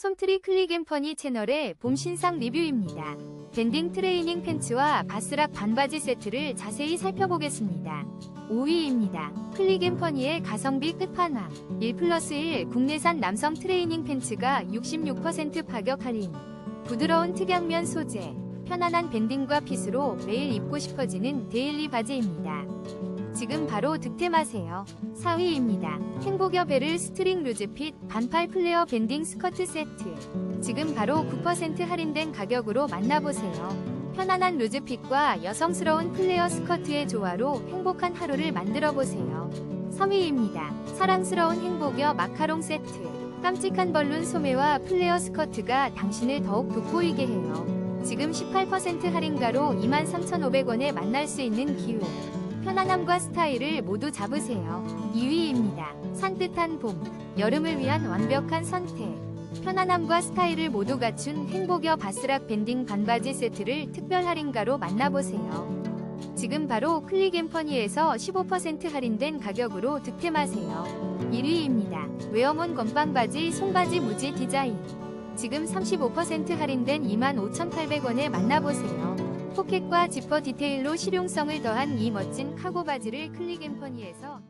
솜트리 클릭앤퍼니 채널의 봄 신상 리뷰입니다. 밴딩 트레이닝 팬츠와 바스락 반바지 세트를 자세히 살펴보겠습니다. 5위입니다. 클릭앤퍼니의 가성비 끝판왕 1 플러스 1 국내산 남성 트레이닝 팬츠가 66% 파격 할인 부드러운 특양면 소재 편안한 밴딩과 핏으로 매일 입고 싶어지는 데일리 바지입니다. 지금 바로 득템하세요. 4위입니다. 행복여 베를 스트링 루즈핏 반팔 플레어 밴딩 스커트 세트. 지금 바로 9% 할인된 가격으로 만나보세요. 편안한 루즈핏과 여성스러운 플레어 스커트의 조화로 행복한 하루를 만들어 보세요. 3위입니다. 사랑스러운 행복여 마카롱 세트. 깜찍한 벌룬 소매와 플레어 스커트가 당신을 더욱 돋보이게 해요. 지금 18% 할인가로 23,500원에 만날 수 있는 기회. 편안함과 스타일을 모두 잡으세요. 2위입니다. 산뜻한 봄. 여름을 위한 완벽한 선택. 편안함과 스타일을 모두 갖춘 행복여 바스락 밴딩 반바지 세트를 특별 할인가로 만나보세요. 지금 바로 클릭앤퍼니에서 15% 할인된 가격으로 득템하세요. 1위입니다. 웨어몬 건빵 바지 손바지 무지 디자인. 지금 35% 할인된 25,800원에 만나보세요. 포켓과 지퍼 디테일로 실용성을 더한 이 멋진 카고 바지를 클릭 앤퍼니에서